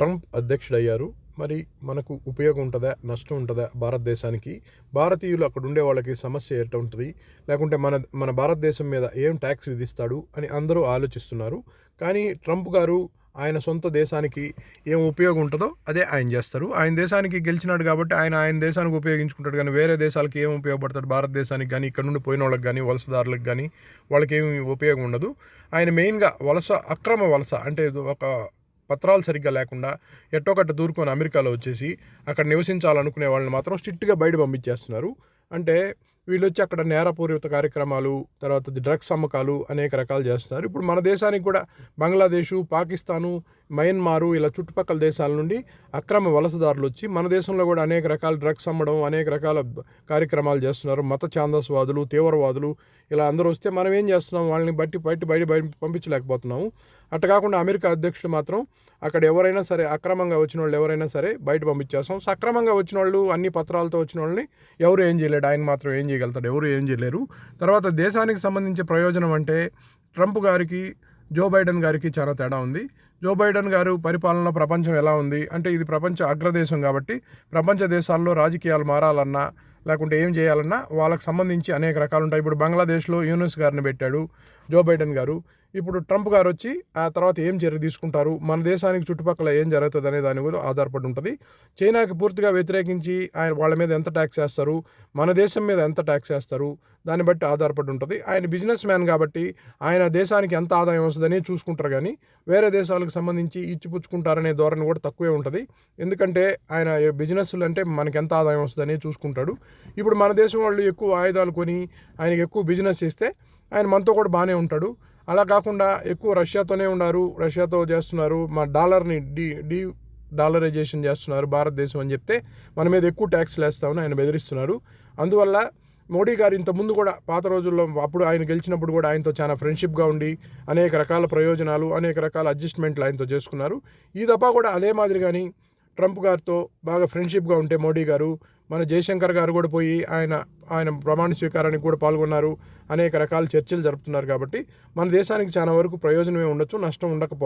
Trump అధ్యక్షుడయ్యారు. మరి మనకు ఉపయోగం ఉంటుందా? నష్టం ఉంటుందా భారతదేశానికి? భారతీయులు అక్కడ ఉండే వాళ్ళకి సమస్య ఎట్లా ఉంటుంది? లేకుంటే మన మన భారతదేశం మీద ఏం ట్యాక్స్ విధిస్తాడు? అని అందరూ ఆలోచిస్తున్నారు. కానీ ట్రంప్ గారు ఆయన సొంత దేశానికి ఏం ఉపయోగం ఉంటుందో అదే ఆయన చేస్తారు. ఆయన దేశానికి గెలిచినాడు కాబట్టి ఆయన ఆయన దేశానికి ఉపయోగించుకుంటాడు కానీ వేరే దేశాలకి ఏం ఉపయోగపడతాడు? భారతదేశానికి కానీ ఇక్కడ నుండి పోయిన వాళ్ళకి కానీ వలసదారులకు కానీ వాళ్ళకి ఏమి ఉపయోగం ఉండదు. ఆయన మెయిన్గా వలస అక్రమ వలస అంటే ఒక పత్రాలు సరిగ్గా లేకుండా ఎట్టోకట్ట దూరుకొని అమెరికాలో వచ్చేసి అక్కడ నివసించాలనుకునే వాళ్ళని మాత్రం స్ట్రిక్ట్గా బయట పంపించేస్తున్నారు. అంటే వీళ్ళు వచ్చి అక్కడ నేరపూరిత కార్యక్రమాలు తర్వాత డ్రగ్స్ అమ్మకాలు అనేక రకాలు చేస్తున్నారు. ఇప్పుడు మన దేశానికి కూడా బంగ్లాదేశు పాకిస్తాను మయన్మారు ఇలా చుట్టుపక్కల దేశాల నుండి అక్రమ వలసదారులు వచ్చి మన దేశంలో కూడా అనేక రకాల డ్రగ్స్ అమ్మడం అనేక రకాల కార్యక్రమాలు చేస్తున్నారు. మత ఛాందస్వాదులు తీవ్రవాదులు ఇలా అందరూ వస్తే మనం ఏం చేస్తున్నాం? వాళ్ళని బట్టి బయట బయట బయట పంపించలేకపోతున్నాము. అట్ట కాకుండా అమెరికా అధ్యక్షులు మాత్రం అక్కడ ఎవరైనా సరే అక్రమంగా వచ్చిన వాళ్ళు ఎవరైనా సరే బయట పంపించేస్తాం. సక్రమంగా వచ్చిన వాళ్ళు అన్ని పత్రాలతో వచ్చిన వాళ్ళని ఎవరు ఏం చేయలేడు. ఆయన మాత్రం ఏం చేయలేదు చేయగలుగుతాడు. ఎవరు ఏం చేయలేరు. తర్వాత దేశానికి సంబంధించి ప్రయోజనం అంటే ట్రంప్ గారికి జో బైడెన్ గారికి చాలా తేడా ఉంది. జో బైడెన్ గారు పరిపాలన ప్రపంచం ఎలా ఉంది? అంటే ఇది ప్రపంచ అగ్రదేశం కాబట్టి ప్రపంచ దేశాల్లో రాజకీయాలు మారాలన్నా లేకుంటే ఏం చేయాలన్నా వాళ్ళకి సంబంధించి అనేక రకాలు ఉంటాయి ఇప్పుడు బంగ్లాదేశ్లో యూనిస్ గారిని పెట్టాడు జో బైడెన్ గారు. ఇప్పుడు ట్రంప్ గారు వచ్చి ఆ తర్వాత ఏం చర్య తీసుకుంటారు? మన దేశానికి చుట్టుపక్కల ఏం జరుగుతుంది అనే దాని కూడా ఆధారపడి ఉంటుంది. చైనాకి పూర్తిగా వ్యతిరేకించి ఆయన వాళ్ళ మీద ఎంత ట్యాక్స్ చేస్తారు మన దేశం మీద ఎంత ట్యాక్స్ చేస్తారు దాన్ని బట్టి ఆధారపడి ఉంటుంది. ఆయన బిజినెస్ మ్యాన్ కాబట్టి ఆయన దేశానికి ఎంత ఆదాయం వస్తుందని చూసుకుంటారు కానీ వేరే దేశాలకు సంబంధించి ఇచ్చిపుచ్చుకుంటారనే ధోరణి కూడా తక్కువే ఉంటుంది. ఎందుకంటే ఆయన బిజినెస్లు అంటే మనకి ఎంత ఆదాయం వస్తుందని చూసుకుంటాడు. ఇప్పుడు మన దేశం వాళ్ళు ఎక్కువ ఆయుధాలు కొని ఆయనకి ఎక్కువ బిజినెస్ చేస్తే ఆయన మనతో కూడా బాగానే ఉంటాడు. అలా కాకుండా ఎక్కువ రష్యాతోనే ఉన్నారు రష్యాతో చేస్తున్నారు మా డాలర్ని డీ డీ డాలరైజేషన్ చేస్తున్నారు భారతదేశం అని చెప్తే మన మీద ఎక్కువ ట్యాక్స్లు వేస్తామని ఆయన బెదిరిస్తున్నారు. అందువల్ల మోడీ గారు ఇంతకుముందు కూడా పాత రోజుల్లో అప్పుడు ఆయన గెలిచినప్పుడు కూడా ఆయనతో చాలా ఫ్రెండ్షిప్గా ఉండి అనేక రకాల ప్రయోజనాలు అనేక రకాల అడ్జస్ట్మెంట్లు ఆయనతో చేసుకున్నారు. ఈ తప్ప కూడా అదే మాదిరి కానీ ట్రంప్ గారితో బాగా ఫ్రెండ్షిప్గా ఉంటే మోడీ గారు మన జయశంకర్ గారు కూడా పోయి ఆయన ఆయన ప్రమాణ స్వీకారానికి కూడా పాల్గొన్నారు. అనేక రకాల చర్చలు జరుపుతున్నారు కాబట్టి మన దేశానికి చాలా వరకు ప్రయోజనమే ఉండొచ్చు నష్టం ఉండకపోవచ్చు.